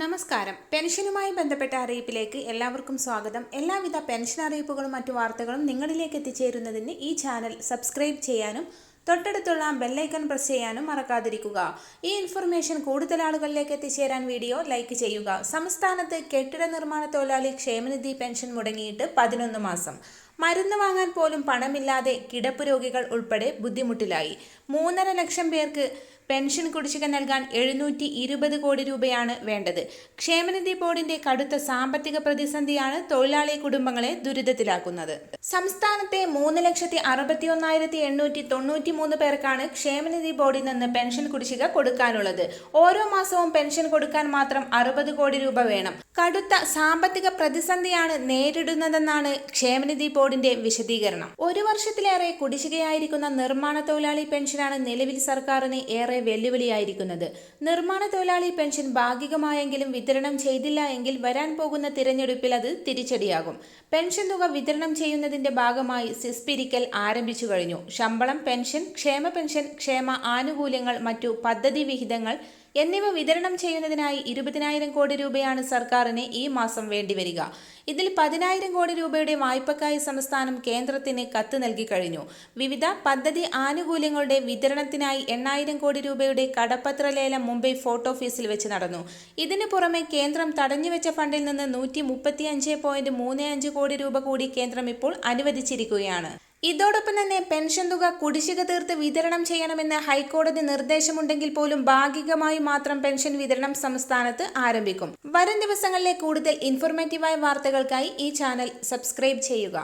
നമസ്കാരം. പെൻഷനുമായി ബന്ധപ്പെട്ട അറിയിപ്പിലേക്ക് എല്ലാവർക്കും സ്വാഗതം. എല്ലാവിധ പെൻഷൻ അറിയിപ്പുകളും മറ്റു വാർത്തകളും നിങ്ങളിലേക്ക് എത്തിച്ചേരുന്നതിന് ഈ ചാനൽ സബ്സ്ക്രൈബ് ചെയ്യാനും തൊട്ടടുത്തുള്ള ബെല്ലൈക്കൺ പ്രസ് ചെയ്യാനും മറക്കാതിരിക്കുക. ഈ ഇൻഫർമേഷൻ കൂടുതൽ ആളുകളിലേക്ക് എത്തിച്ചേരാൻ വീഡിയോ ലൈക്ക് ചെയ്യുക. സംസ്ഥാനത്ത് കെട്ടിട നിർമ്മാണ തൊഴിലാളി ക്ഷേമനിധി പെൻഷൻ മുടങ്ങിയിട്ട് പതിനൊന്ന് മാസം. മരുന്ന് വാങ്ങാൻ പോലും പണമില്ലാതെ കിടപ്പ് രോഗികൾ ഉൾപ്പെടെ ബുദ്ധിമുട്ടിലായി. മൂന്നര ലക്ഷം പേർക്ക് പെൻഷൻ കുടിശ്ശിക നൽകാൻ എഴുന്നൂറ്റി ഇരുപത് കോടി രൂപയാണ് വേണ്ടത്. ക്ഷേമനിധി ബോർഡിന്റെ കടുത്ത സാമ്പത്തിക പ്രതിസന്ധിയാണ് തൊഴിലാളി കുടുംബങ്ങളെ ദുരിതത്തിലാക്കുന്നത്. സംസ്ഥാനത്തെ മൂന്ന് ലക്ഷത്തി അറുപത്തി ഒന്നായിരത്തി എണ്ണൂറ്റി തൊണ്ണൂറ്റി മൂന്ന് പേർക്കാണ് ക്ഷേമനിധി ബോർഡിൽ നിന്ന് പെൻഷൻ കുടിശ്ശിക കൊടുക്കാനുള്ളത്. ഓരോ മാസവും പെൻഷൻ കൊടുക്കാൻ മാത്രം അറുപത് കോടി രൂപ വേണം. കടുത്ത സാമ്പത്തിക പ്രതിസന്ധിയാണ് നേരിടുന്നതെന്നാണ് ക്ഷേമനിധി ബോർഡിന്റെ വിശദീകരണം. ഒരു വർഷത്തിലേറെ കുടിശ്ശികയായിരിക്കുന്ന നിർമ്മാണ തൊഴിലാളി പെൻഷനാണ് നിലവിൽ സർക്കാരിന് ഏറെ വെല്ലുവിളിയായിരിക്കുന്നത്. നിർമ്മാണ തൊഴിലാളി പെൻഷൻ ഭാഗികമായെങ്കിലും വിതരണം ചെയ്തില്ല എങ്കിൽ വരാൻ പോകുന്ന തിരഞ്ഞെടുപ്പിൽ അത് തിരിച്ചടിയാകും. പെൻഷൻ തുക വിതരണം ചെയ്യുന്നതിന്റെ ഭാഗമായി സിസ്പിരിക്കൽ ആരംഭിച്ചു കഴിഞ്ഞു. ശമ്പളം പെൻഷൻ ക്ഷേമ പെൻഷൻ ക്ഷേമ ആനുകൂല്യങ്ങൾ മറ്റു പദ്ധതി വിഹിതങ്ങൾ എന്നിവ വിതരണം ചെയ്യുന്നതിനായി ഇരുപതിനായിരം കോടി രൂപയാണ് സർക്കാരിന് ഈ മാസം വേണ്ടിവരിക ഇതിൽ പതിനായിരം കോടി രൂപയുടെ വായ്പക്കായി സംസ്ഥാനം കേന്ദ്രത്തിന് കത്ത് നൽകി കഴിഞ്ഞു. വിവിധ പദ്ധതി ആനുകൂല്യങ്ങളുടെ വിതരണത്തിനായി എണ്ണായിരം കോടി രൂപയുടെ കടപ്പത്ര ലേലം മുംബൈ ഫോർട്ട് ഓഫീസിൽ വെച്ച് നടന്നു. ഇതിനു പുറമെ കേന്ദ്രം തടഞ്ഞുവെച്ച ഫണ്ടിൽ നിന്ന് നൂറ്റി കോടി രൂപ കൂടി കേന്ദ്രം ഇപ്പോൾ അനുവദിച്ചിരിക്കുകയാണ്. ഇതോടൊപ്പം തന്നെ പെൻഷൻ തുക കുടിശ്ശിക തീർത്ത് വിതരണം ചെയ്യണമെന്ന് ഹൈക്കോടതി നിർദ്ദേശമുണ്ടെങ്കിൽ പോലും ഭാഗികമായി മാത്രം പെൻഷൻ വിതരണം സംസ്ഥാനത്ത് ആരംഭിക്കും. വരും ദിവസങ്ങളിലെ കൂടുതൽ ഇൻഫോർമേറ്റീവായ വാർത്തകൾക്കായി ഈ ചാനൽ സബ്സ്ക്രൈബ് ചെയ്യുക.